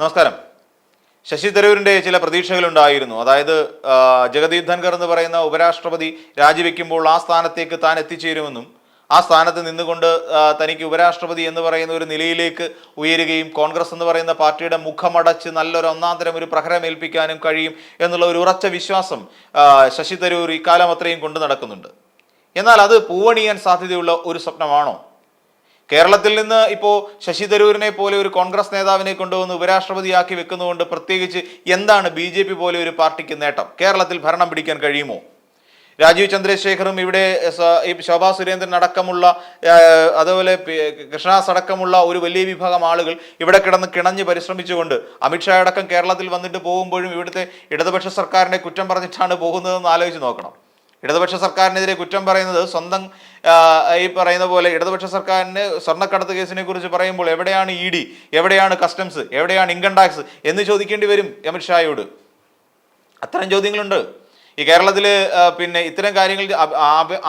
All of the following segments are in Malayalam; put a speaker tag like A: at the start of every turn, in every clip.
A: നമസ്കാരം. ശശി തരൂരിന്റെ ചില പ്രതീക്ഷകളുണ്ടായിരുന്നു. അതായത് ജഗദീപ് ധൻഖർ എന്ന് പറയുന്ന ഉപരാഷ്ട്രപതി രാജിവെക്കുമ്പോൾ ആ സ്ഥാനത്തേക്ക് താൻ എത്തിച്ചേരുമെന്നും ആ സ്ഥാനത്ത് നിന്നുകൊണ്ട് തനിക്ക് ഉപരാഷ്ട്രപതി എന്ന് പറയുന്ന ഒരു നിലയിലേക്ക് ഉയരുകയും കോൺഗ്രസ് എന്ന് പറയുന്ന പാർട്ടിയുടെ മുഖമടച്ച് നല്ലൊരു ഒന്നാം തരം ഒരു പ്രഹരമേൽപ്പിക്കാനും കഴിയും എന്നുള്ള ഒരു ഉറച്ച വിശ്വാസം ശശി തരൂർ ഇക്കാലം അത്രയും കൊണ്ടു നടക്കുന്നുണ്ട്. എന്നാൽ അത് പൂവണിയാൻ സാധ്യതയുള്ള ഒരു സ്വപ്നമാണോ? കേരളത്തിൽ നിന്ന് ഇപ്പോൾ ശശി തരൂരിനെ പോലെ ഒരു കോൺഗ്രസ് നേതാവിനെ കൊണ്ടുവന്ന് ഉപരാഷ്ട്രപതിയാക്കി വെക്കുന്നതുകൊണ്ട് പ്രത്യേകിച്ച് എന്താണ് ബി ജെ പി പോലെ ഒരു പാർട്ടിക്ക് നേട്ടം? കേരളത്തിൽ ഭരണം പിടിക്കാൻ കഴിയുമോ? രാജീവ് ചന്ദ്രശേഖറും ഇവിടെ ശോഭാ സുരേന്ദ്രൻ അടക്കമുള്ള അതുപോലെ കൃഷ്ണദാസ് അടക്കമുള്ള ഒരു വലിയ വിഭാഗം ആളുകൾ ഇവിടെ കിടന്ന് കിണഞ്ഞ് പരിശ്രമിച്ചുകൊണ്ട് അമിത്ഷാ അടക്കം കേരളത്തിൽ വന്നിട്ട് പോകുമ്പോഴും ഇവിടുത്തെ ഇടതുപക്ഷ സർക്കാരിനെ കുറ്റം പറഞ്ഞിട്ടാണ് പോകുന്നതെന്ന് ആലോചിച്ച് നോക്കണം. ഇടതുപക്ഷ സർക്കാരിനെതിരെ കുറ്റം പറയുന്നത് സ്വന്തം ഈ പറയുന്ന പോലെ ഇടതുപക്ഷ സർക്കാരിന് സ്വർണക്കടത്ത് കേസിനെ കുറിച്ച് പറയുമ്പോൾ എവിടെയാണ് ഇ ഡി എവിടെയാണ് കസ്റ്റംസ് എവിടെയാണ് ഇൻകം ടാക്സ് എന്ന് ചോദിക്കേണ്ടി വരും അമിത്ഷായോട് അത്തരം ചോദ്യങ്ങളുണ്ട്. ഈ കേരളത്തിൽ പിന്നെ ഇത്തരം കാര്യങ്ങൾ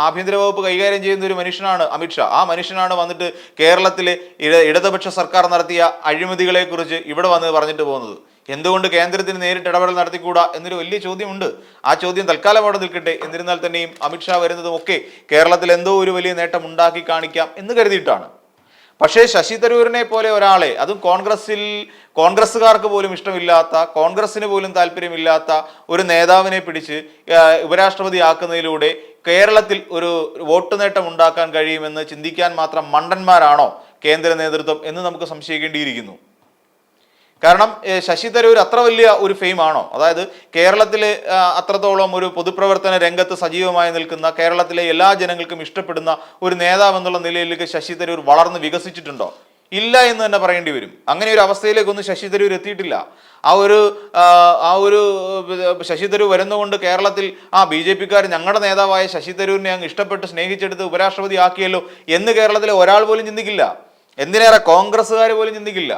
A: ആഭ്യന്തര വകുപ്പ് കൈകാര്യം ചെയ്യുന്ന ഒരു മനുഷ്യനാണ് അമിത്ഷാ ആ മനുഷ്യനാണ് വന്നിട്ട് കേരളത്തിലെ ഇട ഇടതുപക്ഷ സർക്കാർ നടത്തിയ അഴിമതികളെക്കുറിച്ച് ഇവിടെ വന്ന് പറഞ്ഞിട്ട് പോകുന്നത്. എന്തുകൊണ്ട് കേന്ദ്രത്തിന് നേരിട്ട് ഇടപെടൽ നടത്തിക്കൂടാ എന്നൊരു വലിയ ചോദ്യമുണ്ട്. ആ ചോദ്യം തൽക്കാലം അവിടെ നിൽക്കട്ടെ. എന്നിരുന്നാൽ തന്നെയും അമിത്ഷാ വരുന്നതും ഒക്കെ കേരളത്തിൽ എന്തോ ഒരു വലിയ നേട്ടം ഉണ്ടാക്കി കാണിക്കാം എന്ന് കരുതിയിട്ടാണ്. പക്ഷേ ശശി തരൂരിനെ പോലെ ഒരാളെ അതും കോൺഗ്രസിൽ കോൺഗ്രസ്സുകാർക്ക് പോലും ഇഷ്ടമില്ലാത്ത കോൺഗ്രസ്സിന് പോലും താല്പര്യമില്ലാത്ത ഒരു നേതാവിനെ പിടിച്ച് ഉപരാഷ്ട്രപതി ആക്കുന്നതിലൂടെ കേരളത്തിൽ ഒരു വോട്ട് നേട്ടം ഉണ്ടാക്കാൻ കഴിയുമെന്ന് ചിന്തിക്കാൻ മാത്രം മണ്ടന്മാരാണോ കേന്ദ്ര നേതൃത്വം എന്ന് നമുക്ക് സംശയിക്കേണ്ടിയിരിക്കുന്നു. കാരണം ശശി തരൂർ അത്ര വലിയ ഒരു ഫെയിം ആണോ? അതായത് കേരളത്തിൽ അത്രത്തോളം ഒരു പൊതുപ്രവർത്തന രംഗത്ത് സജീവമായി നിൽക്കുന്ന കേരളത്തിലെ എല്ലാ ജനങ്ങൾക്കും ഇഷ്ടപ്പെടുന്ന ഒരു നേതാവ് എന്നുള്ള നിലയിലേക്ക് ശശി തരൂർ വളർന്ന് വികസിച്ചിട്ടുണ്ടോ? ഇല്ല എന്ന് തന്നെ പറയേണ്ടി വരും. അങ്ങനെ ഒരു അവസ്ഥയിലേക്കൊന്നും ശശി തരൂർ എത്തിയിട്ടില്ല. ആ ഒരു ആ, ഒരു ശശി തരൂർ വരുന്നതുകൊണ്ട് കേരളത്തിൽ ആ ബി ജെ പിക്കാർ ഞങ്ങളുടെ നേതാവായ ശശി തരൂരിനെ അങ്ങ് ഇഷ്ടപ്പെട്ട് സ്നേഹിച്ചെടുത്ത് ഉപരാഷ്ട്രപതി ആക്കിയല്ലോ എന്ന് കേരളത്തിലെ ഒരാൾ പോലും ചിന്തിക്കില്ല. എന്തിനേറെ കോൺഗ്രസ്സുകാർ പോലും ചിന്തിക്കില്ല.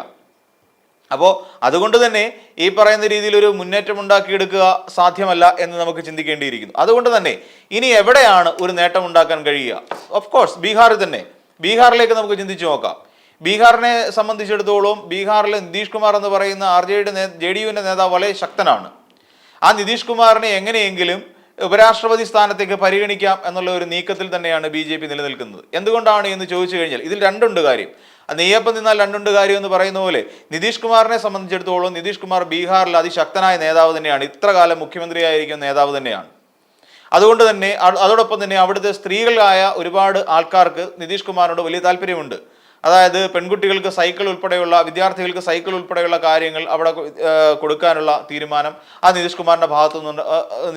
A: അപ്പോൾ അതുകൊണ്ട് തന്നെ ഈ പറയുന്ന രീതിയിൽ ഒരു മുന്നേറ്റം ഉണ്ടാക്കിയെടുക്കുക സാധ്യമല്ല എന്ന് നമുക്ക് ചിന്തിക്കേണ്ടിയിരിക്കുന്നു. അതുകൊണ്ട് തന്നെ ഇനി എവിടെയാണ് ഒരു നേട്ടം ഉണ്ടാക്കാൻ കഴിയുക? ഓഫ് കോഴ്സ് ബീഹാറിൽ തന്നെ. ബീഹാറിലേക്ക് നമുക്ക് ചിന്തിച്ചു നോക്കാം. ബീഹാറിനെ സംബന്ധിച്ചിടത്തോളം ബീഹാറിലെ നിതീഷ് കുമാർ എന്ന് പറയുന്ന ആർ ജെ ഡിയുടെ ജെ ഡി യുവിന്റെ നേതാവ് വളരെ ശക്തനാണ്. ആ നിതീഷ് കുമാറിനെ എങ്ങനെയെങ്കിലും ഉപരാഷ്ട്രപതി സ്ഥാനത്തേക്ക് പരിഗണിക്കാം എന്നുള്ള ഒരു നീക്കത്തിൽ തന്നെയാണ് ബി ജെ പി നിലനിൽക്കുന്നത്. എന്തുകൊണ്ടാണ് എന്ന് ചോദിച്ചു കഴിഞ്ഞാൽ ഇതിൽ രണ്ടുണ്ട് കാര്യം. നെയ്യപ്പം നിന്നാൽ രണ്ടുണ്ട് കാര്യം എന്ന് പറയുന്ന പോലെ നിതീഷ് കുമാറിനെ സംബന്ധിച്ചിടത്തോളം നിതീഷ് കുമാർ ബീഹാറിൽ അതിശക്തനായ നേതാവ് തന്നെയാണ്. ഇത്ര കാലം മുഖ്യമന്ത്രിയായിരിക്കുന്ന നേതാവ് തന്നെയാണ്. അതുകൊണ്ട് തന്നെ അതോടൊപ്പം തന്നെ അവിടുത്തെ സ്ത്രീകളായ ഒരുപാട് ആൾക്കാർക്ക് നിതീഷ് കുമാറിനോട് വലിയ താല്പര്യമുണ്ട്. അതായത് പെൺകുട്ടികൾക്ക് സൈക്കിൾ ഉൾപ്പെടെയുള്ള വിദ്യാർത്ഥികൾക്ക് സൈക്കിൾ ഉൾപ്പെടെയുള്ള കാര്യങ്ങൾ അവിടെ കൊടുക്കാനുള്ള തീരുമാനം ആ നിതീഷ് കുമാറിന്റെ ഭാഗത്തു നിന്ന്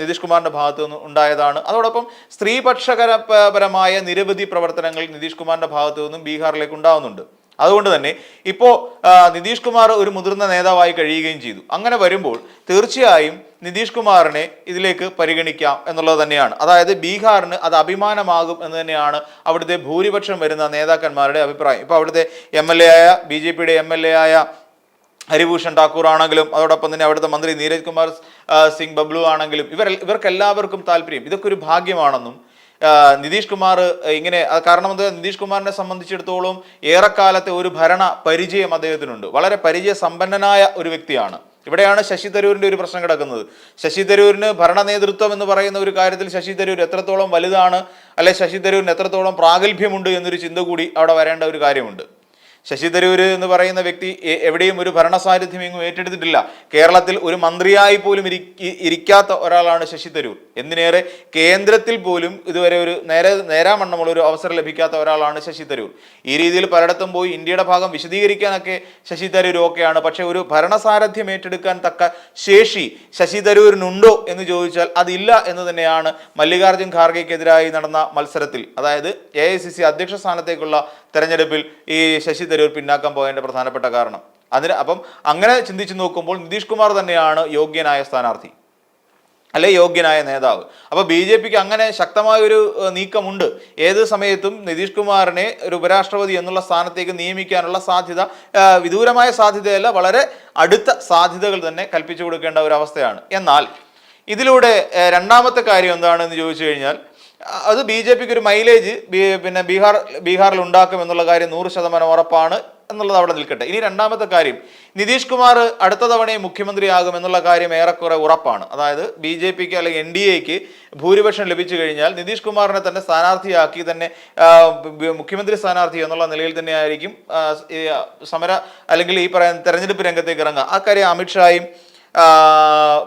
A: നിതീഷ് കുമാറിന്റെ ഭാഗത്തു നിന്ന് ഉണ്ടായതാണ്. അതോടൊപ്പം സ്ത്രീപക്ഷകരപരമായ നിരവധി പ്രവർത്തനങ്ങൾ നിതീഷ് കുമാറിന്റെ ഭാഗത്തു നിന്നും ബീഹാറിലേക്ക് ഉണ്ടാവുന്നുണ്ട്. അതുകൊണ്ട് തന്നെ ഇപ്പോൾ നിതീഷ് കുമാർ ഒരു മുതിർന്ന നേതാവായി കഴിയുകയും ചെയ്തു. അങ്ങനെ വരുമ്പോൾ തീർച്ചയായും നിതീഷ് കുമാറിനെ ഇതിലേക്ക് പരിഗണിക്കാം എന്നുള്ളത് തന്നെയാണ്. അതായത് ബീഹാറിന് അത് അഭിമാനമാകും എന്ന് തന്നെയാണ് അവിടുത്തെ ഭൂരിപക്ഷം വരുന്ന നേതാക്കന്മാരുടെ അഭിപ്രായം. ഇപ്പോൾ അവിടുത്തെ എം എൽ എ ആയ ബി ജെ പിയുടെ എം എൽ എ ആയ ഹരിഭൂഷൺ ഠാക്കൂർ ആണെങ്കിലും അതോടൊപ്പം തന്നെ അവിടുത്തെ മന്ത്രി നീരജ് കുമാർ സിംഗ് ബബ്ലു ആണെങ്കിലും ഇവർ ഇവർക്കെല്ലാവർക്കും താല്പര്യം. ഇതൊക്കെ ഒരു ഭാഗ്യമാണെന്നും നിതീഷ് കുമാർ ഇങ്ങനെ കാരണം എന്താ നിതീഷ് കുമാറിനെ സംബന്ധിച്ചിടത്തോളം ഏറെക്കാലത്തെ ഒരു ഭരണ പരിചയം അദ്ദേഹത്തിനുണ്ട്. വളരെ പരിചയ സമ്പന്നനായ ഒരു വ്യക്തിയാണ്. ഇവിടെയാണ് ശശി തരൂരിന്റെ ഒരു പ്രശ്നം കിടക്കുന്നത്. ശശി തരൂരിന് ഭരണ നേതൃത്വം എന്ന് പറയുന്ന ഒരു കാര്യത്തിൽ ശശി തരൂർ എത്രത്തോളം വലുതാണ് അല്ലെ ശശി തരൂരിന് എത്രത്തോളം പ്രാഗൽഭ്യമുണ്ട് എന്നൊരു ചിന്ത കൂടി അവിടെ വരേണ്ട ഒരു കാര്യമുണ്ട്. ശശി തരൂര് എന്ന് പറയുന്ന വ്യക്തി എവിടെയും ഒരു ഭരണ സാന്നിധ്യം എങ്ങും ഏറ്റെടുത്തിട്ടില്ല. കേരളത്തിൽ ഒരു മന്ത്രിയായി പോലും ഇരിക്ക- ഇരിക്കാത്ത ഒരാളാണ് ശശി തരൂർ. എന്തിനേറെ കേന്ദ്രത്തിൽ പോലും ഇതുവരെ ഒരു നേരെ നേരാമണ്ണമുള്ള ഒരു അവസരം ലഭിക്കാത്ത ഒരാളാണ് ശശി തരൂർ. ഈ രീതിയിൽ പലയിടത്തും പോയി ഇന്ത്യയുടെ ഭാഗം വിശദീകരിക്കാനൊക്കെ ശശി തരൂർ ഓക്കെയാണ്. പക്ഷെ ഒരു ഭരണസാരഥ്യം ഏറ്റെടുക്കാൻ തക്ക ശേഷി ശശി തരൂരിനുണ്ടോ എന്ന് ചോദിച്ചാൽ അതില്ല എന്ന് തന്നെയാണ് മല്ലികാർജുൻ ഖാർഗെക്കെതിരായി നടന്ന മത്സരത്തിൽ. അതായത് എ അധ്യക്ഷ സ്ഥാനത്തേക്കുള്ള തെരഞ്ഞെടുപ്പിൽ ഈ ശശി തരൂർ പിന്നാക്കം പോയതിന്റെ പ്രധാനപ്പെട്ട കാരണം. അതിന് അപ്പം അങ്ങനെ ചിന്തിച്ചു നോക്കുമ്പോൾ നിതീഷ് കുമാർ തന്നെയാണ് യോഗ്യനായ സ്ഥാനാർത്ഥി. അല്ലെ യോഗ്യനായ നേതാവ്. അപ്പോൾ ബി ജെ പിക്ക് അങ്ങനെ ശക്തമായ ഒരു നീക്കമുണ്ട്. ഏത് സമയത്തും നിതീഷ് കുമാറിനെ ഒരു ഉപരാഷ്ട്രപതി എന്നുള്ള സ്ഥാനത്തേക്ക് നിയമിക്കാനുള്ള സാധ്യത വിദൂരമായ സാധ്യതയല്ല വളരെ അടുത്ത സാധ്യതകൾ തന്നെ കൽപ്പിച്ചു കൊടുക്കേണ്ട ഒരു അവസ്ഥയാണ്. എന്നാൽ ഇതിലൂടെ രണ്ടാമത്തെ കാര്യം എന്താണെന്ന് ചോദിച്ചു കഴിഞ്ഞാൽ അത് ബി ജെ പിക്ക് ഒരു മൈലേജ് പിന്നെ ബീഹാർ ബീഹാറിൽ ഉണ്ടാക്കും എന്നുള്ള കാര്യം നൂറ് ശതമാനം ഉറപ്പാണ് എന്നുള്ളത് അവിടെ നിൽക്കട്ടെ. ഇനി രണ്ടാമത്തെ കാര്യം നിതീഷ് കുമാർ അടുത്ത തവണയും മുഖ്യമന്ത്രിയാകും എന്നുള്ള കാര്യം ഏറെക്കുറെ ഉറപ്പാണ്. അതായത് ബി ജെ പിക്ക് അല്ലെങ്കിൽ എൻ ഡി എക്ക് ഭൂരിപക്ഷം ലഭിച്ചു കഴിഞ്ഞാൽ നിതീഷ് കുമാറിനെ തന്നെ സ്ഥാനാർത്ഥിയാക്കി തന്നെ മുഖ്യമന്ത്രി സ്ഥാനാർത്ഥി എന്നുള്ള നിലയിൽ തന്നെ ആയിരിക്കും സമര അല്ലെങ്കിൽ ഈ പറയുന്ന തെരഞ്ഞെടുപ്പ് രംഗത്തേക്ക് ഇറങ്ങുക. ആ കാര്യം അമിത്ഷായും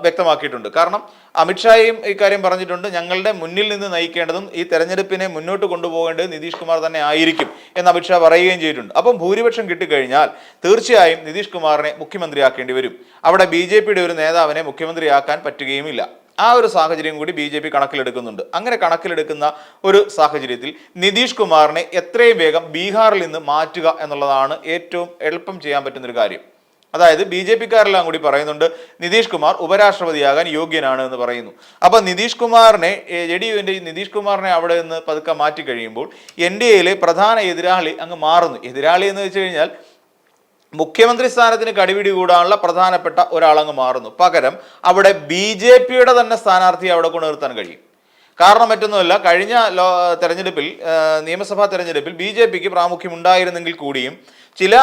A: വ്യക്തമാക്കിയിട്ടുണ്ട്. കാരണം അമിത്ഷായും ഇക്കാര്യം പറഞ്ഞിട്ടുണ്ട് ഞങ്ങളുടെ മുന്നിൽ നിന്ന് നയിക്കേണ്ടതും ഈ തെരഞ്ഞെടുപ്പിനെ മുന്നോട്ട് കൊണ്ടുപോകേണ്ടത് നിതീഷ് കുമാർ തന്നെ ആയിരിക്കും എന്ന് അമിത്ഷാ പറയുകയും ചെയ്തിട്ടുണ്ട്. അപ്പം ഭൂരിപക്ഷം കിട്ടിക്കഴിഞ്ഞാൽ തീർച്ചയായും നിതീഷ് കുമാറിനെ മുഖ്യമന്ത്രിയാക്കേണ്ടി വരും. അവിടെ ബി ജെ പിയുടെ ഒരു നേതാവിനെ മുഖ്യമന്ത്രിയാക്കാൻ പറ്റുകയുമില്ല. ആ ഒരു സാഹചര്യം കൂടി ബി ജെ പി കണക്കിലെടുക്കുന്നുണ്ട്. അങ്ങനെ കണക്കിലെടുക്കുന്ന ഒരു സാഹചര്യത്തിൽ നിതീഷ് കുമാറിനെ എത്രയും വേഗം ബീഹാറിൽ നിന്ന് മാറ്റുക എന്നുള്ളതാണ് ഏറ്റവും എളുപ്പം ചെയ്യാൻ പറ്റുന്നൊരു കാര്യം. അതായത് ബി ജെ പിക്കാരെല്ലാം കൂടി പറയുന്നുണ്ട് നിതീഷ് കുമാർ ഉപരാഷ്ട്രപതിയാകാൻ യോഗ്യനാണ് എന്ന് പറയുന്നു. അപ്പൊ നിതീഷ് കുമാറിനെ ജെ ഡി യുവിന്റെ നിതീഷ് കുമാറിനെ അവിടെ നിന്ന് പതുക്കെ മാറ്റി കഴിയുമ്പോൾ എൻ ഡി എയിലെ പ്രധാന എതിരാളി അങ്ങ് മാറുന്നു. എതിരാളി എന്ന് വെച്ച് കഴിഞ്ഞാൽ മുഖ്യമന്ത്രി സ്ഥാനത്തിന് കടിപിടി കൂടാനുള്ള പ്രധാനപ്പെട്ട ഒരാളങ്ങ് മാറുന്നു. പകരം അവിടെ ബി ജെ പിയുടെ തന്നെ സ്ഥാനാർത്ഥിയെ അവിടെ കൊണ്ടുനിർത്താൻ കഴിയും. കാരണം മറ്റൊന്നുമല്ല കഴിഞ്ഞ തെരഞ്ഞെടുപ്പിൽ നിയമസഭാ തെരഞ്ഞെടുപ്പിൽ ബി ജെ പിക്ക് പ്രാമുഖ്യം ഉണ്ടായിരുന്നെങ്കിൽ കൂടിയും ചില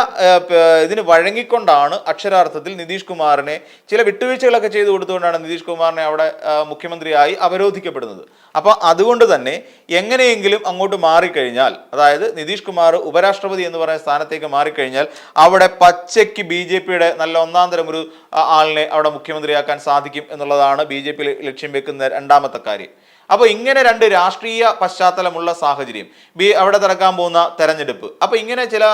A: ഇതിന് വഴങ്ങിക്കൊണ്ടാണ് അക്ഷരാർത്ഥത്തിൽ നിതീഷ് കുമാറിനെ ചില വിട്ടുവീഴ്ചകളൊക്കെ ചെയ്തു കൊടുത്തുകൊണ്ടാണ് നിതീഷ് കുമാറിനെ അവിടെ മുഖ്യമന്ത്രിയായി അവരോധിക്കപ്പെടുന്നത്. അപ്പോൾ അതുകൊണ്ട് തന്നെ എങ്ങനെയെങ്കിലും അങ്ങോട്ട് മാറിക്കഴിഞ്ഞാൽ അതായത് നിതീഷ് കുമാർ ഉപരാഷ്ട്രപതി എന്ന് പറയുന്ന സ്ഥാനത്തേക്ക് മാറിക്കഴിഞ്ഞാൽ അവിടെ പച്ചയ്ക്ക് ബി ജെ പിയുടെ നല്ല ഒന്നാം തരം ഒരു ആളിനെ അവിടെ മുഖ്യമന്ത്രിയാക്കാൻ സാധിക്കും എന്നുള്ളതാണ് ബി ജെ പി ലക്ഷ്യം വെക്കുന്ന രണ്ടാമത്തെ കാര്യം. അപ്പോൾ ഇങ്ങനെ രണ്ട് രാഷ്ട്രീയ പശ്ചാത്തലമുള്ള സാഹചര്യം. ബി അവിടെ നടക്കാൻ പോകുന്ന തെരഞ്ഞെടുപ്പ്. അപ്പോൾ ഇങ്ങനെ ചില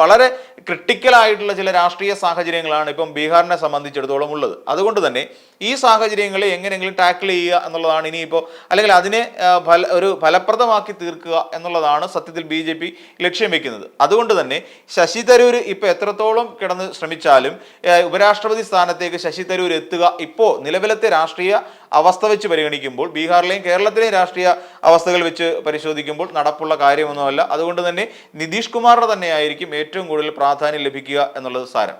A: വളരെ ക്രിട്ടിക്കൽ ആയിട്ടുള്ള ചില രാഷ്ട്രീയ സാഹചര്യങ്ങളാണ് ഇപ്പം ബീഹാറിനെ സംബന്ധിച്ചിടത്തോളം ഉള്ളത്. അതുകൊണ്ട് തന്നെ ഈ സാഹചര്യങ്ങളെ എങ്ങനെയെങ്കിലും ടാക്കിൾ ചെയ്യുക എന്നുള്ളതാണ് ഇനിയിപ്പോൾ അല്ലെങ്കിൽ അതിനെ ഫല ഒരു ഫലപ്രദമാക്കി തീർക്കുക എന്നുള്ളതാണ് സത്യത്തിൽ ബി ജെ പി ലക്ഷ്യം വെക്കുന്നത്. അതുകൊണ്ട് തന്നെ ശശി തരൂർ ഇപ്പോൾ എത്രത്തോളം കിടന്ന് ശ്രമിച്ചാലും ഉപരാഷ്ട്രപതി സ്ഥാനത്തേക്ക് ശശി തരൂർ എത്തുക ഇപ്പോൾ നിലവിലത്തെ രാഷ്ട്രീയ അവസ്ഥ വെച്ച് പരിഗണിക്കുമ്പോൾ ബീഹാറിലെയും കേരളത്തിലെയും രാഷ്ട്രീയ അവസ്ഥകൾ വെച്ച് പരിശോധിക്കുമ്പോൾ നടപ്പുള്ള കാര്യമൊന്നുമല്ല. അതുകൊണ്ട് തന്നെ നിതീഷ് കുമാറിന് തന്നെയായിരിക്കും ഏറ്റവും കൂടുതൽ പ്രാധാന്യം ലഭിക്കുക എന്നുള്ളത് സാരം.